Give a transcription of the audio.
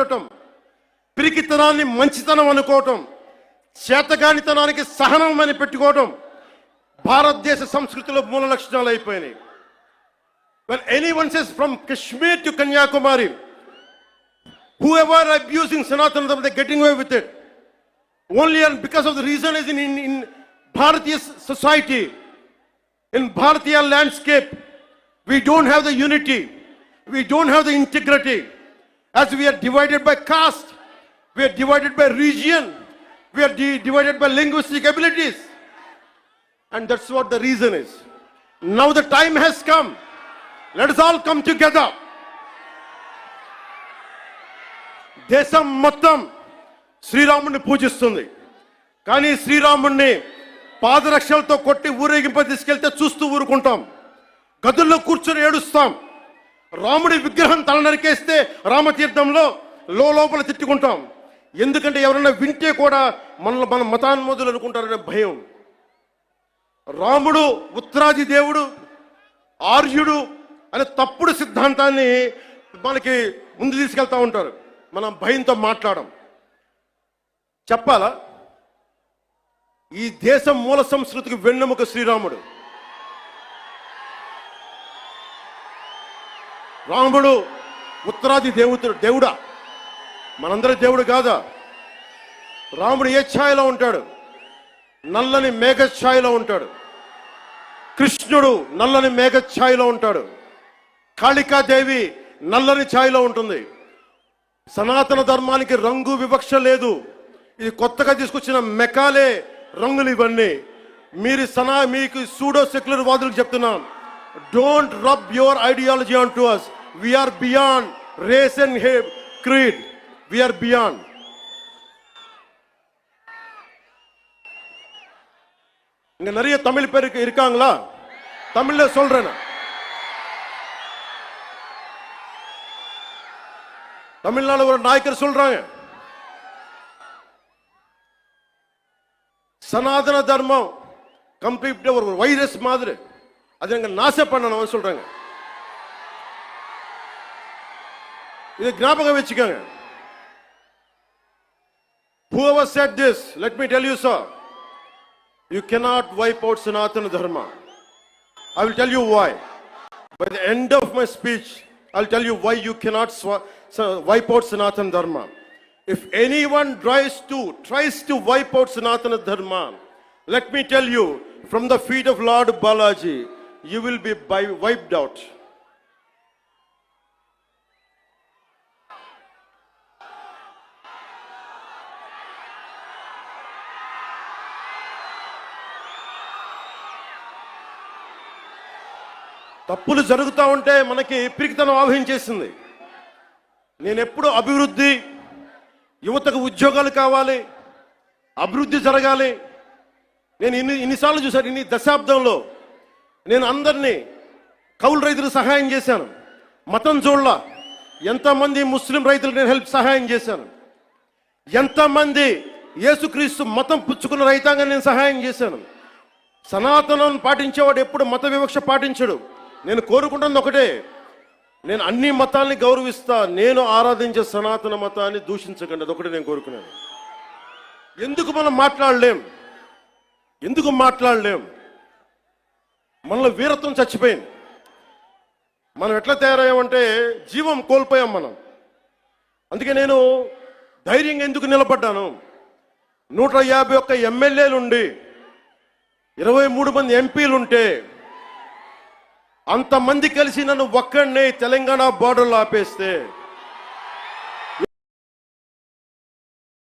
ఉండటం పిరికితనాన్ని మంచితనం అనుకోవటం చేతగానితనానికి సహనం అని పెట్టుకోవటం భారతదేశ సంస్కృతిలో మూల లక్షణాలు అయిపోయినాయి when anyone says from Kashmir to Kanyakumari whoever abusing Sanatana Dharma they getting away with it only and because of the reason is in in Bharatiya society in Bharatiya landscape we don't have the unity we don't have the integrity As we are divided by caste, we are divided by region, we are di- divided by linguistic abilities. And that's what the reason is. Now the time has come. Let us all come together. దేశం మొత్తం శ్రీరాముడిని పూజిస్తుంది కానీ శ్రీరాముడిని పాదరక్షలతో కొట్టి ఊరేగింప తీసుకెళ్తే చూస్తూ ఊరుకుంటాం గదుల్లో కూర్చొని ఏడుస్తాం రాముడి విగ్రహం తల నరికేస్తే రామతీర్థంలో లో లోపల తిట్టుకుంటాం. ఎందుకంటే ఎవరైనా వింటే కూడా మనల్ని మన మతాన్మోదులు అనుకుంటారనే భయం. రాముడు ఉత్తరాది దేవుడు ఆర్యుడు అనే తప్పుడు సిద్ధాంతాన్ని మనకి ముందు తీసుకెళ్తా ఉంటారు. మనం భయంతో మాట్లాడం. చెప్పాలా? ఈ దేశం మూల సంస్కృతికి వెన్నెముక శ్రీరాముడు. రాముడు ఉత్తరాది దేవుడు దేవుడా? మనందరి దేవుడు కాదా? రాముడు ఏ ఛాయలో ఉంటాడు? నల్లని మేఘ ఛాయలో ఉంటాడు. కృష్ణుడు నల్లని మేఘ ఛాయలో ఉంటాడు. కాళికాదేవి నల్లని ఛాయలో ఉంటుంది. సనాతన ధర్మానికి రంగు వివక్ష లేదు. ఇది కొత్తగా తీసుకొచ్చిన మెకాలే రంగులు ఇవన్నీ. మీరు సనా మీకు pseudo secular వాదులకు don't rub rub ideology on onto us. We are beyond race and hate, creed. We are beyond. இங்க நிறைய தமிழ் பேருக்கு இருக்காங்களா தமிழ்ல சொல்றேன் தமிழ்நாடு ஒரு நாயக்கர் சொல்றாங்க சனாதன தர்மம் கம்ப்ளீட் ஒரு வைரஸ் மாதிரி அது எங்க நாச பண்ணணும் சொல்றாங்க இது ஞாபகம் வச்சுக்கோங்க Whoever said this, let me tell you, sir, you cannot wipe out Sanatana Dharma. I will tell you why. By the end of my speech, I'll tell you why you cannot sw- wipe out Sanatana Dharma. If anyone tries to tries to wipe out Sanatana Dharma, let me tell you, from the feet of Lord Balaji, you will be by wiped out. తప్పులు జరుగుతూ ఉంటే మనకి పిరికితనం ఆవహించేసింది నేను ఎప్పుడు అభివృద్ధి యువతకు ఉద్యోగాలు కావాలి అభివృద్ధి జరగాలి నేను ఇన్ని ఇన్నిసార్లు చూశాను ఇన్ని దశాబ్దంలో నేను అందరినీ కౌలు రైతులకు సహాయం చేశాను. మతం చూడలా ఎంతమంది ముస్లిం రైతులకు నేను హెల్ప్ సహాయం చేశాను. ఎంతమంది యేసుక్రీస్తు మతం పుచ్చుకున్న రైతాంగం నేను సహాయం చేశాను. సనాతనం పాటించేవాడు ఎప్పుడు మత వివక్ష పాటించడు. నేను కోరుకుంటుంది ఒకటే నేను అన్ని మతాల్ని గౌరవిస్తా నేను ఆరాధించే సనాతన మతాన్ని దూషించకండి. అదొకటి నేను కోరుకున్నాను ఎందుకు మనం మాట్లాడలేం? ఎందుకు మాట్లాడలేం? మనలో వీరత్వం చచ్చిపోయింది. మనం ఎట్లా తయారయ్యామంటే జీవం కోల్పోయాం మనం. అందుకే నేను ధైర్యంగా ఎందుకు నిలబడ్డాను? నూట యాభై ఒక్క ఎమ్మెల్యేలుండి ఇరవై మూడు మంది ఎంపీలు ఉంటే అంతమంది కలిసి నన్ను ఒక్కడిని తెలంగాణ బార్డర్లో ఆపేస్తే